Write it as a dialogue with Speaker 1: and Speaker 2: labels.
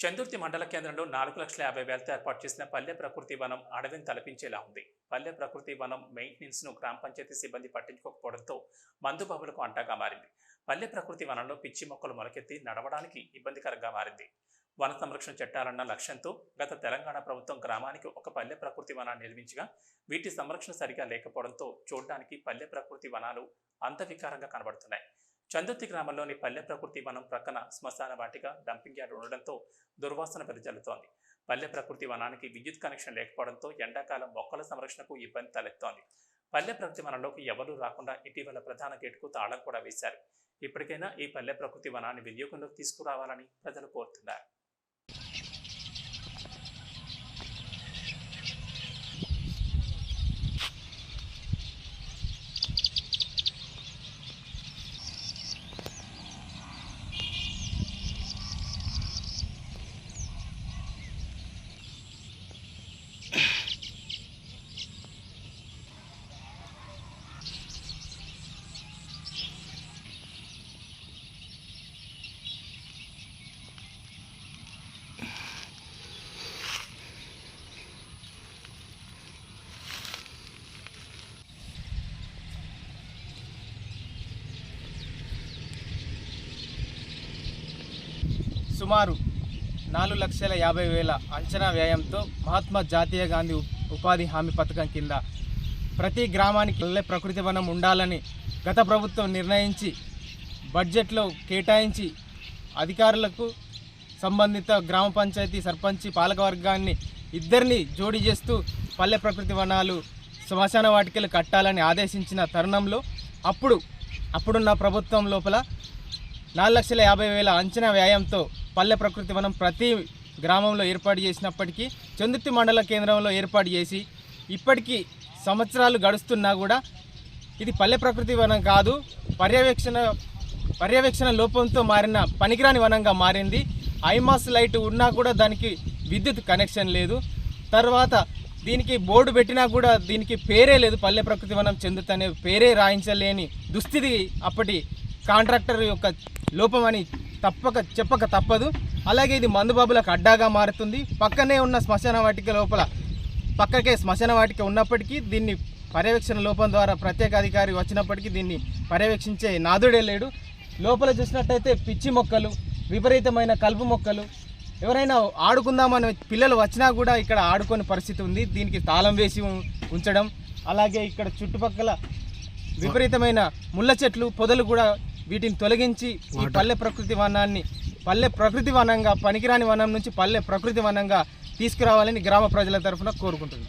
Speaker 1: చందుర్తి మండల కేంద్రంలో నాలుగు లక్షల యాభై వేలతో ఏర్పాటు చేసిన పల్లె ప్రకృతి వనం అడవిని తలపించేలా ఉంది. పల్లె ప్రకృతి వనం మెయింటెనెన్స్ను గ్రామ పంచాయతీ సిబ్బంది పట్టించుకోకపోవడంతో మందుబాబులకు అంటాగా మారింది. పల్లె ప్రకృతి వనంలో పిచ్చి మొక్కలు మొలకెత్తి నడవడానికి ఇబ్బందికరంగా మారింది. వన సంరక్షణ చట్టాలన్న లక్ష్యంతో గత తెలంగాణ ప్రభుత్వం గ్రామానికి ఒక పల్లె ప్రకృతి వనాన్ని నిర్మించగా వీటి సంరక్షణ సరిగా లేకపోవడంతో చూడడానికి పల్లె ప్రకృతి వనాలు అంతవికారంగా కనబడుతున్నాయి. చందుర్తి గ్రామంలోని పల్లె ప్రకృతి వనం ప్రక్కన శ్మశాన వాటిక డంపింగ్ యార్డ్ ఉండడంతో దుర్వాసన వెదజల్లుతోంది. పల్లె ప్రకృతి వనానికి విద్యుత్ కనెక్షన్ లేకపోవడంతో ఎండాకాలం మొక్కల సంరక్షణకు ఇబ్బంది తలెత్తోంది. పల్లె ప్రకృతి వనంలోకి ఎవరూ రాకుండా ఇటీవల ప్రధాన గేటుకు తాళం కూడా వేశారు. ఇప్పటికైనా ఈ పల్లె ప్రకృతి వనాన్ని వినియోగంలోకి తీసుకురావాలని ప్రజలు కోరుతున్నారు.
Speaker 2: సుమారు నాలుగు లక్షల యాభై వేల అంచనా వ్యయంతో మహాత్మా జాతీయ గాంధీ ఉపాధి హామీ పథకం కింద ప్రతి గ్రామానికి పల్లె ప్రకృతి వనం ఉండాలని గత ప్రభుత్వం నిర్ణయించి బడ్జెట్లో కేటాయించి అధికారులకు సంబంధిత గ్రామ పంచాయతీ సర్పంచి పాలకవర్గాన్ని ఇద్దరిని జోడీ చేస్తూ పల్లె ప్రకృతి వనాలు శ్మశాన వాటికలు కట్టాలని ఆదేశించిన తరుణంలో అప్పుడు అప్పుడున్న ప్రభుత్వం లోపల నాలుగు లక్షల యాభై వేల అంచనా వ్యయంతో పల్లె ప్రకృతి వనం ప్రతి గ్రామంలో ఏర్పాటు చేసినప్పటికీ చందుర్తి మండల కేంద్రంలో ఏర్పాటు చేసి ఇప్పటికీ సంవత్సరాలు గడుస్తున్నా కూడా ఇది పల్లె ప్రకృతి వనం కాదు పర్యవేక్షణ పర్యవేక్షణ లోపంతో మారిన పనికిరాని వనంగా మారింది. ఐమాస్ లైట్ ఉన్నా కూడా దానికి విద్యుత్ కనెక్షన్ లేదు. తర్వాత దీనికి బోర్డు పెట్టినా కూడా దీనికి పేరే లేదు పల్లె ప్రకృతి వనం చెందుతనే పేరే రాయించలేని దుస్థితి అప్పటి కాంట్రాక్టర్ యొక్క లోపమని తప్పక చెప్పక తప్పదు. అలాగే ఇది మందుబాబులకు అడ్డాగా మారుతుంది. పక్కనే ఉన్న శ్మశాన వాటిక లోపల పక్కకే శ్మశాన వాటిక ఉన్నప్పటికీ దీన్ని పర్యవేక్షణ లోపం ద్వారా ప్రత్యేక అధికారి వచ్చినప్పటికీ దీన్ని పర్యవేక్షించే నాదుడే లేడు. లోపల చూసినట్టయితే పిచ్చి మొక్కలు విపరీతమైన కలుపు మొక్కలు. ఎవరైనా ఆడుకుందామని పిల్లలు వచ్చినా కూడా ఇక్కడ ఆడుకోని పరిస్థితి ఉంది. దీనికి తాళం వేసి ఉం- ఉంచడం. అలాగే ఇక్కడ చుట్టుపక్కల విపరీతమైన ముళ్ళ చెట్లు పొదలు కూడా వీటిని తొలగించి ఈ పల్లె ప్రకృతి వనాన్ని పల్లె ప్రకృతి వనంగా పనికిరాని వనం నుంచి పల్లె ప్రకృతి వనంగా తీసుకురావాలని గ్రామ ప్రజల తరఫున కోరుకుంటున్నాను